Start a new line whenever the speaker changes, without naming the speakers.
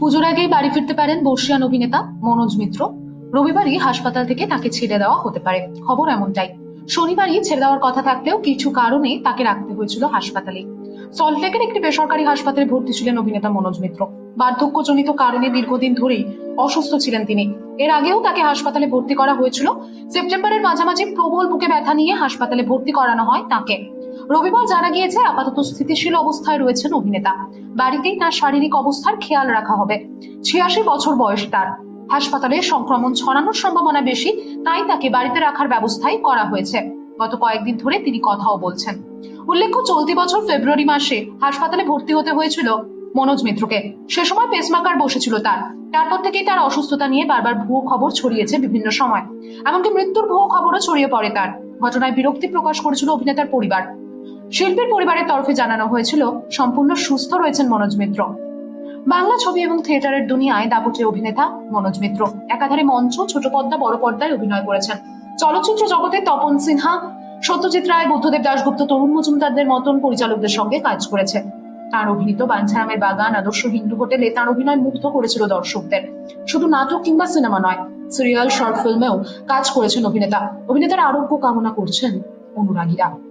পুজোর আগেই বাড়ি ফিরতে পারেন বর্ষিয়ান অভিনেতা মনোজ মিত্র। রবিবারই হাসপাতাল থেকে তাকে ছেড়ে দেওয়া হতে পারে। খবর এমনটাই। শনিবারই ছেড়ে দেওয়ার কথা থাকলেও কিছু কারণে তাকে রাখতে হয়েছিল হাসপাতালে। সল্টলেকের একটি বেসরকারি হাসপাতালে ভর্তি ছিলেন অভিনেতা মনোজ মিত্র। বার্ধক্যজনিত কারণে দীর্ঘদিন ধরেই অসুস্থ ছিলেন তিনি। এর আগেও তাকে হাসপাতালে ভর্তি করা হয়েছিল। সেপ্টেম্বরের মাঝামাঝি প্রবল বুকে ব্যথা নিয়ে হাসপাতালে ভর্তি করানো হয় তাকে। রবিবার জানা গিয়েছে আপাতত স্থিতিশীল অবস্থায় রয়েছেন অভিনেতা। বাড়িতেই তার শারীরিক অবস্থার খেয়াল রাখা হবে। ছিয়াশি বছর বয়স তার। হাসপাতালে সংক্রমণ ছড়ানোর সম্ভাবনা বেশি, তাই তাকে বাড়িতে রাখার ব্যবস্থাই করা হয়েছে। গত কয়েকদিন ধরে তিনি কথাও বলছেন। উল্লেখ্য, চলতি বছর ফেব্রুয়ারি মাসে হাসপাতালে ভর্তি হতে হয়েছিল মনোজ মিত্রকে। সে সময় পেসমাকার বসেছিল তার। তারপর থেকেই তার অসুস্থতা নিয়ে বারবার ভুয়ো খবর ছড়িয়েছে বিভিন্ন সময়। এমনকি মৃত্যুর ভুয়ো খবরও ছড়িয়ে পড়ে তার। ঘটনায় বিরক্তি প্রকাশ করেছিল অভিনেতার পরিবার। শিল্পীর পরিবারের তরফে জানানো হয়েছিল, সম্পূর্ণ সুস্থ রয়েছেন মনোজ মিত্র। বাংলা ছবি এবং থিয়েটারের দুনিয়ায় দাপুটে অভিনেতা মনোজ মিত্র। একাধারে মঞ্চ, ছোট পর্দা, বড় পর্দায় অভিনয় করেছেন। চলচ্চিত্র জগতে তপন সিনহা, সত্যজিৎ রায়, বুদ্ধদেব দাশগুপ্ত, তরুণ মজুমদারদের মতন পরিচালকদের সঙ্গে কাজ করেছে তার অভিনীত বাঞ্ছারামের বাগান, আদর্শ হিন্দু হোটেলে তার অভিনয় মুগ্ধ করেছিল দর্শকদের। শুধু নাটক কিংবা সিনেমা নয়, সিরিয়াল, শর্ট ফিল্মেও কাজ করেছেন অভিনেতা। অভিনেতার আরোগ্য কামনা করছেন অনুরাগীরা।